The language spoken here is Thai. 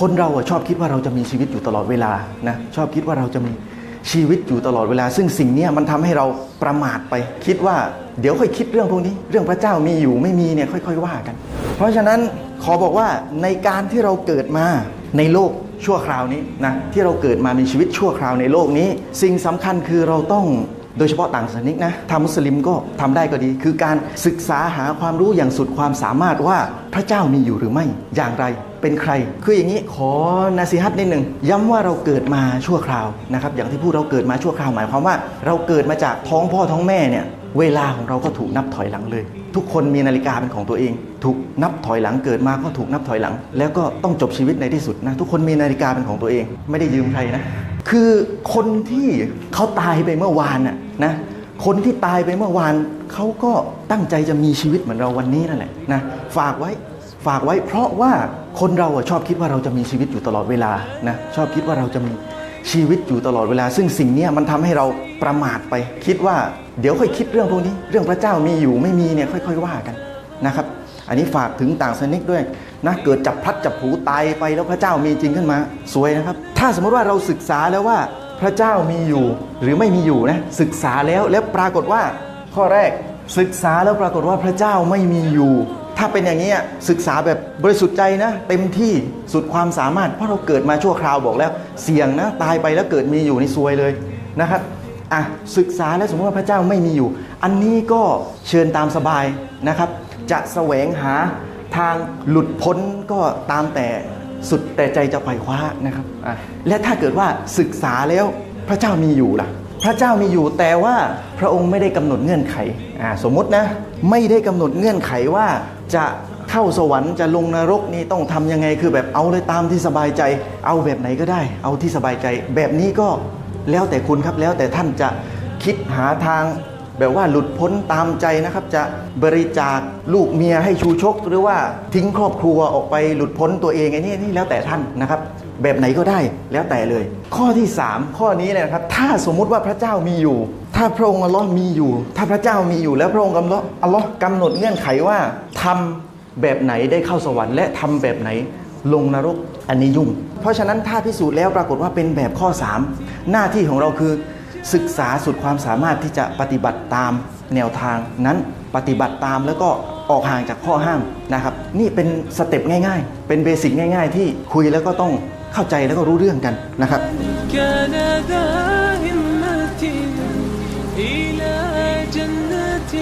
คนเราชอบคิดว่าเราจะมีชีวิตอยู่ตลอดเวลานะชอบคิดว่าเราจะมีชีวิตอยู่ตลอดเวลา ซึ่งสิ่งนี้มันทำให้เราประมาทไป คิดว่าเดี๋ยวค่อยคิดเรื่องพวกนี้ เรื่องพระเจ้ามีอยู่ไม่มีเนี่ยค่อย ๆ ว่ากัน เพราะฉะนั้นขอบอกว่าในการที่เราเกิดมาในโลกชั่วคราวนี้นะที่เราเกิดมามีชีวิตชั่วคราวในโลกนี้ สิ่งสำคัญคือเราต้อง โดยเฉพาะต่างศาสนิกนะทางมุสลิมก็ทำได้ก็ดี คือการศึกษาหาความรู้อย่างสุดความสามารถว่าพระเจ้ามีอยู่หรือไม่อย่างไรเป็นใคร คืออย่างนี้ขอนาซีฮัตนิดหนึ่งย้ำว่าเราเกิดมาชั่วคราวนะครับอย่างที่พูดเราเกิดมาชั่วคราวหมายความว่า เราเกิดมาจากท้องพ่อท้องแม่เนี่ยเวลาของเราก็ถูกนับถอยหลังเลย ทุกคนมีนาฬิกาเป็นของตัวเอง ถูกนับถอยหลังเกิดมาก็ถูกนับถอยหลัง แล้วก็ต้องจบชีวิตในที่สุดนะทุกคนมีนาฬิกาเป็นของตัวเอง ไม่ได้ยืมใครนะ คือคนที่เขาตายไปเมื่อวานน่ะนะคนที่ตายไปเมื่อวานเขาก็ตั้งใจจะมีชีวิตเหมือนเราวันนี้นั่นแหละนะฝากไว้ฝากไว้ เพราะว่าคนเราชอบคิดว่าเราจะมีชีวิตอยู่ตลอดเวลานะชอบคิดว่าเราจะมีชีวิตอยู่ตลอดเวลา ซึ่งสิ่งนี้มันทำให้เราประมาทไป คิดว่าเดี๋ยวค่อยคิดเรื่องพวกนี้ เรื่องพระเจ้ามีอยู่ไม่มีเนี่ยค่อย ๆ ว่ากันนะครับ อันนี้ฝากถึงต่างศาสนิกด้วยนะเกิดจับพลัดจับผูตายไปแล้วพระเจ้ามีจริงขึ้นมาสวยนะครับ ถ้าสมมติว่าเราศึกษาแล้วว่าพระเจ้ามีอยู่หรือไม่มีอยู่นะศึกษาแล้วแล้วปรากฏว่าข้อแรกศึกษาแล้วปรากฏว่าพระเจ้าไม่มีอยู่ ถ้าเป็นอย่างนี้ศึกษาแบบบริสุทธิ์ใจนะ เต็มที่สุดความสามารถเพราะเราเกิดมาชั่วคราวบอกแล้ว เสี่ยงนะตายไปแล้วเกิดมีอยู่นี่ซวยเลยนะครับ อะศึกษาแล้วสมมติว่าพระเจ้าไม่มีอยู่ อันนี้ก็เชิญตามสบายนะครับ จะแสวงหาทางหลุดพ้นก็ตามแต่สุดแต่ใจจะไขว่คว้านะครับอะและถ้าเกิดว่าศึกษาแล้วพระเจ้ามีอยู่ล่ะ พระเจ้ามีอยู่แต่ว่าพระองค์ไม่ได้กำหนดเงื่อนไขอ่าสมมตินะไม่ได้กำหนดเงื่อนไขว่าจะเข้าสวรรค์จะลงนรกนี่ต้องทำยังไงคือแบบเอาเลยตามที่สบายใจ เอาแบบไหนก็ได้ เอาที่สบายใจ แบบนี้ก็ แล้วแต่คุณครับแล้วแต่ท่านจะคิดหาทางแบบว่าหลุดพ้นตามใจนะครับ จะบริจาคลูกเมียให้ชูชก หรือว่าทิ้งครอบครัวออกไปหลุดพ้นตัวเองไอ้นี่นี่แล้วแต่ท่านนะครับ แบบไหนก็ได้แล้วแต่เลย ข้อที่ 3 ข้อนี้เลยนะครับ ถ้าสมมุติว่าพระเจ้ามีอยู่ ถ้าพระองค์อัลลอฮ์มีอยู่ ถ้าพระเจ้ามีอยู่แล้วพระองค์อัลลอฮ์อัลลอฮ์กำหนดเงื่อนไขว่าทำแบบไหนได้เข้าสวรรค์และทำแบบไหน ลงนรกอันนี้ยุ่ง เพราะฉะนั้นถ้าพิสูจน์แล้วปรากฏว่าเป็นแบบข้อ 3 หน้าที่ของเราคือศึกษาสุดความสามารถที่จะปฏิบัติตามแนวทางนั้นปฏิบัติตามแล้วก็ออกห่างจากข้อห้ามนะครับ นี่เป็นสเต็ปง่ายๆ เป็นเบสิกง่าย ๆ ที่คุยแล้วก็ต้องเข้าใจแล้วก็รู้เรื่องกันนะครับ إلى جنة